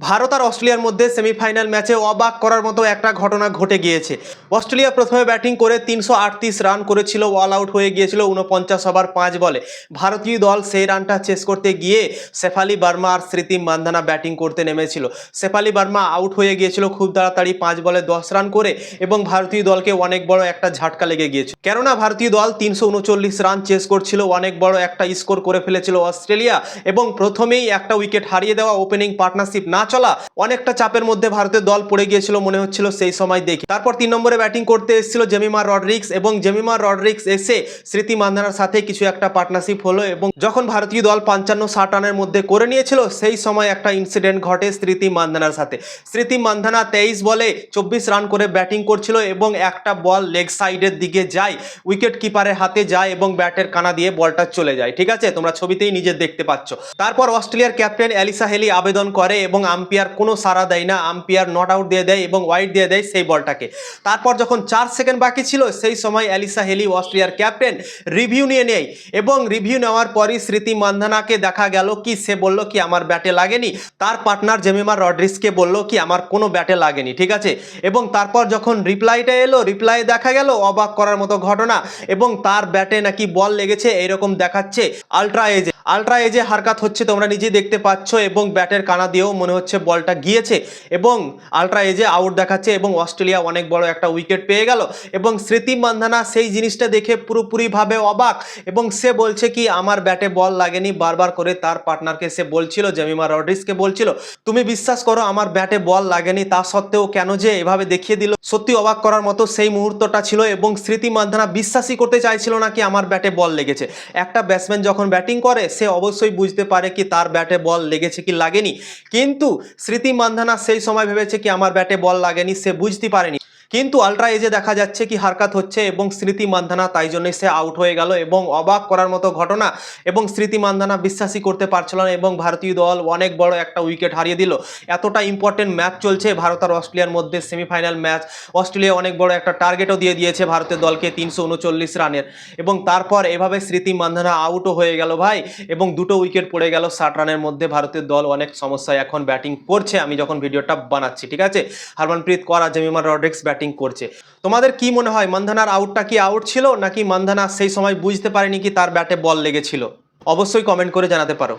ভারত আর অস্ট্রেলিয়ার মধ্যে সেমিফাইনাল ম্যাচে অবাক করার মতো একটা ঘটনা ঘটে গিয়েছে। অস্ট্রেলিয়া প্রথমে ব্যাটিং করে তিনশো আটত্রিশ রান করেছিল অল আউট হয়ে গিয়েছিল উনপঞ্চাশ ওভার পাঁচ বলে। ভারতীয় দল সেই রানটা চেস করতে গিয়ে শেফালি বার্মা আর স্মৃতি মান্ধানা ব্যাটিং করতে নেমেছিল। শেফালি বার্মা আউট হয়ে গিয়েছিল খুব তাড়াতাড়ি পাঁচ বলে দশ রান করে এবং ভারতীয় দলকে অনেক বড় একটা ঝাটকা লেগে গিয়েছে কেননা ভারতীয় দল তিনশো উনচল্লিশ রান চেস করছিল, অনেক বড় একটা স্কোর করে ফেলেছিল অস্ট্রেলিয়া এবং প্রথমেই একটা উইকেট হারিয়ে দেওয়া ওপেনিং পার্টনারশিপ না চলা অনেকটা চাপের মধ্যে ভারতের দল পড়ে গিয়েছিল মনে হচ্ছিল সেই সময় দেখে। তারপর তিন নম্বরে ব্যাটিং করতে এসেছিল জেমিমা রডরিক্স এবং জেমিমা রডরিক্স এসে স্মৃতি মান্ধানার সাথে কিছু একটা পার্টনারশিপ হলো এবং যখন ভারতীয় দল পঞ্চান্ন ষাট রানের মধ্যে করে নিয়েছিল, সেই সময় একটা ইনসিডেন্ট ঘটে স্মৃতি মান্ধানার সাথে। স্মৃতি মান্ধানা তেইশ বলে চব্বিশ রান করে ব্যাটিং করছিল এবং একটা বল লেগ সাইডের দিকে যায় উইকেট কিপারের হাতে যায় এবং ব্যাটের কানা দিয়ে বলটা চলে যায়। ঠিক আছে? তোমরা ছবিতেই নিজে দেখতে পাচ্ছ। তারপর অস্ট্রেলিয়ার ক্যাপ্টেন অ্যালিসা হেলি আবেদন করে এবং আম্পায়ার কোনো সাড়া দেয় না, আম্পায়ার নট আউট দিয়ে দেয় এবং ওয়াইড দিয়ে দেয় সেই বলটাকে। তারপর যখন চার সেকেন্ড বাকি ছিল, সেই সময় অ্যালিসা হেলি, অস্ট্রিয়ার ক্যাপ্টেন রিভিউ নিয়ে নেয় এবং রিভিউ নেওয়ার পরই স্মৃতি মান্ধানাকে দেখা গেল কি সে বলল কি আমার ব্যাটে লাগেনি। তার পার্টনার জেমিমা রড্রিসকে বলল কি আমার কোনো ব্যাটে লাগেনি, ঠিক আছে? এবং তারপর যখন রিপ্লাইটা এলো রিপ্লাই দেখা গেল, অবাক করার মতো ঘটনা এবং তার ব্যাটে নাকি বল লেগেছে এরকম দেখাচ্ছে আলট্রা এজে আলট্রা এজে হারকাত হচ্ছে তোমরা নিজেই দেখতে পাচ্ছ এবং ব্যাটের কানা দিয়েও মনে হচ্ছে বলটা গিয়েছে এবং আলট্রা এজে আউট দেখাচ্ছে এবং অস্ট্রেলিয়া অনেক বড় একটা উইকেট পেয়ে গেল এবং স্মৃতি মান্ধানা সেই জিনিসটা দেখে পুরোপুরিভাবে অবাক এবং সে বলছে কি, আমার ব্যাটে বল লাগেনি। বারবার করে তার পার্টনারকে সে বলছিল, জেমিমা রড্রিসকে বলছিল, তুমি বিশ্বাস করো, আমার ব্যাটে বল লাগেনি। তা সত্ত্বেও কেন যে এভাবে দেখিয়ে দিল। সত্যি অবাক করার মতো সেই মুহূর্তটা ছিল এবং স্মৃতি মান্ধানা বিশ্বাসই করতে চাইছিল না কি, আমার ব্যাটে বল লেগেছে। একটা ব্যাটসম্যান যখন ব্যাটিং করে, সে অবশ্যই বুঝতে পারে কি, তার ব্যাটে বল লেগেছে কি, লাগেনি। কিন্তু স্মৃতি মান্ধানা সেই সময় ভেবেছে কি আমার ব্যাটে বল লাগেনি সে বুঝতে পারেনি। কিন্তু আলট্রা এজে দেখা যাচ্ছে কি হারকাত হচ্ছে এবং স্মৃতি মান্ধানা তাই জন্যই সে আউট হয়ে গেল এবং অবাক করার মতো ঘটনা এবং স্মৃতি মান্ধানা বিশ্বাসই করতে পারছিল না এবং ভারতীয় দল অনেক বড় একটা উইকেট হারিয়ে দিল। এতটা ইম্পর্টেন্ট ম্যাচ চলছে ভারত আর অস্ট্রেলিয়ার মধ্যে সেমিফাইনাল ম্যাচ অস্ট্রেলিয়া অনেক বড় একটা টার্গেটও দিয়ে দিয়েছে ভারতের দলকে তিনশো উনচল্লিশ রানের এবং তারপর এভাবে স্মৃতি মান্ধানা আউটও হয়ে গেল ভাই এবং দুটো উইকেট পড়ে গেল ষাট রানের মধ্যে। ভারতের দল অনেক সমস্যায় এখন ব্যাটিং করছে। আমি যখন ভিডিওটা বানাচ্ছি, ঠিক আছে? হারমানপ্রীত কর আর জেমিমা রড্রিক্স ব্যাটিং করছে। তোমাদের কি মনে হয়, মন্ধানার আউটটা কি আউট ছিল, নাকি মন্ধানা সেই সময় বুঝতে পারেনি কি তার ব্যাটে বল লেগেছিল? অবশ্যই কমেন্ট করে জানাতে পারো।